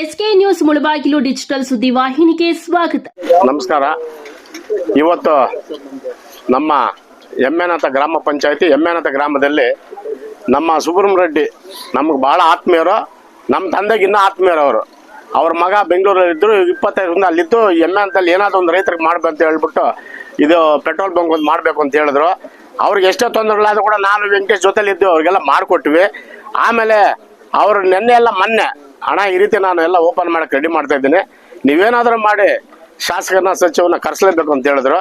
SK news Mulbagal digital ಸುದ್ದಿ ವಾಹಿನಿಗೆ ಸ್ವಾಗತ. ನಮಸ್ಕಾರ. ಇವತ್ತು ನಮ್ಮ ಎಮ್ಮೆನಾಥ ಗ್ರಾಮ ಪಂಚಾಯತಿ ಎಮ್ಮೆನಾಥ ಗ್ರಾಮದಲ್ಲಿ ನಮ್ಮ ಸುಬ್ರಹ್ಮ ರೆಡ್ಡಿ ನಮ್ಗೆ ಭಾಳ ಆತ್ಮೀಯರು ನಮ್ಮ ತಂದೆಗಿನ್ನ ಆತ್ಮೀಯರು ಅವರು. ಅವ್ರ ಮಗ ಬೆಂಗಳೂರಲ್ಲಿ ಇದ್ರು ಇಪ್ಪತ್ತೈದರಿಂದ ಅಲ್ಲಿದ್ದು ಎಮ್ಮೆ ಅಂತಲ್ಲಿ ಏನಾದ್ರು ಒಂದು ರೈತರಿಗೆ ಮಾಡ್ಬೇಕಂತ ಹೇಳ್ಬಿಟ್ಟು ಇದು ಪೆಟ್ರೋಲ್ ಬಂಕ್ ಒಂದು ಮಾಡಬೇಕು ಅಂತ ಹೇಳಿದ್ರು. ಅವ್ರಿಗೆ ತೊಂದರೆ ತೊಂದರೆಗಳಾದ್ರೂ ಕೂಡ ನಾನು ವೆಂಕಟೇಶ್ ಜೊತೆಲಿದ್ದು ಅವ್ರಿಗೆಲ್ಲ ಮಾಡಿಕೊಟ್ವಿ. ಆಮೇಲೆ ಅವರು ನೆನ್ನೆ ಎಲ್ಲ ಮೊನ್ನೆ ಹಣ ಈ ರೀತಿ ನಾನು ಎಲ್ಲ ಓಪನ್ ಮಾಡಕ್ಕೆ ರೆಡಿ ಮಾಡ್ತಾ ಇದ್ದೀನಿ. ನೀವೇನಾದರೂ ಮಾಡಿ ಶಾಸಕರನ್ನ ಸಚಿವನ ಕರೆಸಲೇಬೇಕು ಅಂತ ಹೇಳಿದ್ರು.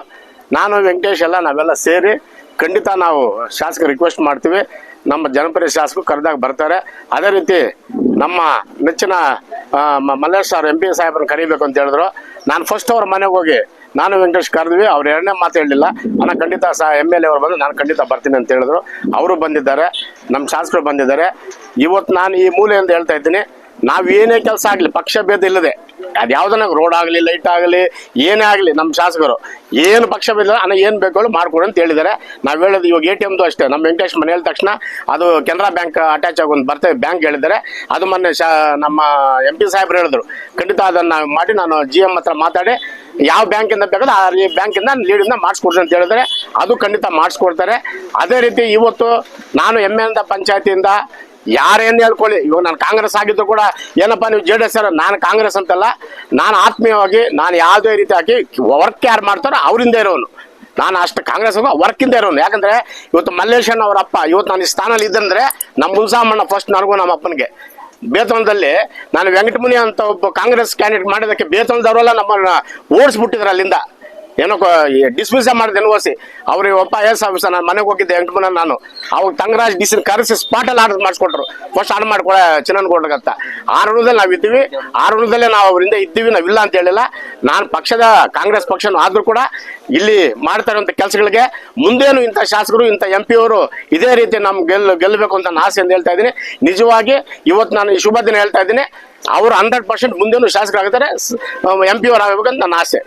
ನಾನು, ವೆಂಕಟೇಶ್ ಎಲ್ಲ ನಾವೆಲ್ಲ ಸೇರಿ ಖಂಡಿತ ನಾವು ಶಾಸಕ ರಿಕ್ವೆಸ್ಟ್ ಮಾಡ್ತೀವಿ. ನಮ್ಮ ಜನಪ್ರಿಯ ಶಾಸಕರು ಕರೆದಾಗ ಬರ್ತಾರೆ. ಅದೇ ರೀತಿ ನಮ್ಮ ನೆಚ್ಚಿನ ಮಲ್ಲೇಶ್ ಸರ್ ಎಂ ಪಿ ಸಾಹೇಬ್ರನ್ನ ಕರಿಬೇಕು ಅಂತ ಹೇಳಿದ್ರು. ನಾನು ಫಸ್ಟ್ ಅವ್ರ ಮನೆಗೆ ಹೋಗಿ, ನಾನು, ವೆಂಕಟೇಶ್ ಕರೆದ್ವಿ. ಅವ್ರು ಎರಡನೇ ಮಾತು ಹೇಳಲಿಲ್ಲ ನಾನು ಖಂಡಿತ ಸಹ ಎಂ ಎಲ್ ಎ ಅವ್ರು ಬಂದು ನಾನು ಖಂಡಿತ ಬರ್ತೀನಿ ಅಂತ ಹೇಳಿದ್ರು. ಅವರು ಬಂದಿದ್ದಾರೆ. ನಮ್ಮ ಶಾಸಕರು ಬಂದಿದ್ದಾರೆ. ಇವತ್ತು ನಾನು ಈ ಮೂಲೆಯಿಂದ ಹೇಳ್ತಾ ಇದ್ದೀನಿ. ನಾವು ಏನೇ ಕೆಲಸ ಆಗಲಿ, ಪಕ್ಷ ಭೇದ ಇಲ್ಲದೆ. ಅದು ಯಾವ್ದನ್ನ ರೋಡ್ ಆಗಲಿ, ಲೈಟ್ ಆಗಲಿ, ಏನೇ ಆಗಲಿ ನಮ್ಮ ಶಾಸಕರು. ಏನು ಪಕ್ಷ ಭೇದ ಅಣ್ಣ ಏನು ಬೇಕು ಮಾಡ್ಕೊಡು ಅಂತ ಹೇಳಿದ್ದಾರೆ ನಾವು ಹೇಳೋದು ಇವಾಗ ಎ ಟಿ ಎಮ್ದು ಅಷ್ಟೇ. ನಮ್ಮ ವೆಂಕಟೇಶ್ ಮನೆ ತಕ್ಷಣ ಅದು ಕೆನರಾ ಬ್ಯಾಂಕ್ ಅಟ್ಯಾಚ್ ಆಗಿ ಒಂದು ಬರ್ತೇವೆ ಬ್ಯಾಂಕ್ ಹೇಳಿದ್ದಾರೆ. ಅದು ಮೊನ್ನೆ ನಮ್ಮ ಎಂ ಪಿ ಸಾಹೇಬ್ರು ಹೇಳಿದ್ರು. ಖಂಡಿತ ಅದನ್ನು ಮಾಡಿ ನಾನು ಜಿ ಎಂ ಹತ್ರ ಮಾತಾಡಿ, ಯಾವ ಬ್ಯಾಂಕಿಂದ ಬೇಕಾದ್ರೆ ಆ ಬ್ಯಾಂಕಿಂದ ಲೀಡಿಂದ ಮಾಡಿಸ್ಕೊಡ್ತೀನಿ ಅಂತ ಹೇಳಿದ್ರೆ ಅದು ಖಂಡಿತ ಮಾಡಿಸ್ಕೊಡ್ತಾರೆ. ಅದೇ ರೀತಿ ಇವತ್ತು ನಾನು ಎಂ ಎಲ್ ಪಂಚಾಯತಿಯಿಂದ ಯಾರೇನು ಹೇಳ್ಕೊಳ್ಳಿ? ಇವಾಗ ನಾನು ಕಾಂಗ್ರೆಸ್ ಆಗಿದ್ರು ಕೂಡ ಏನಪ್ಪ ನೀವು ಜೆ ಡಿ ಎಸ್ ನಾನು ಕಾಂಗ್ರೆಸ್ ಅಂತಲ್ಲ. ನಾನು ಆತ್ಮೀಯವಾಗಿ ನಾನು ಯಾವುದೇ ರೀತಿ ಹಾಕಿ ವರ್ಕ್ ಯಾರು ಮಾಡ್ತಾರೋ ಅವರಿಂದ ಇರೋನು. ನಾನು ಅಷ್ಟು ಕಾಂಗ್ರೆಸ್ ವರ್ಕಿಂದ ಇರೋನು. ಯಾಕಂದ್ರೆ ಇವತ್ತು ಮಲ್ಲೇಶನ್ ಅವರ ಅಪ್ಪ, ಇವತ್ತು ನಾನು ಈ ಸ್ಥಾನಲ್ಲಿ ಇದ್ದಂದ್ರೆ ನಮ್ಮ ಮುನ್ಸಾಮಣ್ಣ ಫಸ್ಟ್ ನನಗೂ ನಮ್ಮ ಅಪ್ಪನಿಗೆ. ಬೇತನದಲ್ಲಿ ನಾನು ವೆಂಕಟಮುನಿ ಅಂತ ಒಬ್ಬ ಕಾಂಗ್ರೆಸ್ ಕ್ಯಾಂಡಿಡೇಟ್ ಮಾಡಿದಕ್ಕೆ ಬೇತನದವರೆಲ್ಲ ನಮ್ಮನ್ನ ಓಡಿಸ್ಬಿಟ್ಟಿದ್ರು ಅಲ್ಲಿಂದ. ಏನೋ ಡಿಸ್ಮಿಸ್ ಮಾಡಿದೆ ಓಸಿ ಅವ್ರಿಗೆ ಒಪ್ಪ ಐ ಎಸ್ ಆಫೀಸರ್ ನಾನು ಮನೆಗೆ ಹೋಗಿದ್ದೆ ವೆಂಕಟಮುನ ನಾನು. ಅವಾಗ ತಂಗರಾಜ್ ಡಿಸಿನ ಕರೆಸಿ ಸ್ಪಾಟಲ್ಲಿ ಆರ್ಡರ್ ಮಾಡಿಸ್ಕೊಟ್ರು. ಫಸ್ಟ್ ಆರ್ಡರ್ ಮಾಡ್ಕೊಳ ಚಿನ್ನನ್ಗೌಡ್ರಗಂತ ಆ ಋಣದಲ್ಲಿ ನಾವು ಇದ್ದೀವಿ. ಆ ಋಣದಲ್ಲೇ ನಾವು ಅವರಿಂದ ಇದ್ದೀವಿ ನಾವಿಲ್ಲ ಅಂತ ಹೇಳಿಲ್ಲ. ನಾನು ಪಕ್ಷದ ಕಾಂಗ್ರೆಸ್ ಪಕ್ಷನೂ ಆದ್ರೂ ಕೂಡ ಇಲ್ಲಿ ಮಾಡ್ತಾ ಇರುವಂತ ಕೆಲಸಗಳಿಗೆ ಮುಂದೇನು ಇಂಥ ಶಾಸಕರು, ಇಂಥ ಎಂ ಪಿ ಅವರು ಇದೇ ರೀತಿ ನಮ್ಮ ಗೆಲ್ಲು ಗೆಲ್ಲಬೇಕು ಅಂತ ಆಸೆ ಅಂತ ಹೇಳ್ತಾ ಇದ್ದೀನಿ. ನಿಜವಾಗಿ ಇವತ್ತು ನಾನು ಶುಭ ದಿನ ಹೇಳ್ತಾ ಇದ್ದೀನಿ. ಅವರು ಹಂಡ್ರೆಡ್ ಪರ್ಸೆಂಟ್ ಮುಂದೇನು ಶಾಸಕರಾಗಿದ್ದಾರೆ ಎಂ ಪಿ ಅವರು ಆಗಬೇಕಂತ ನನ್ನ ಆಸೆ.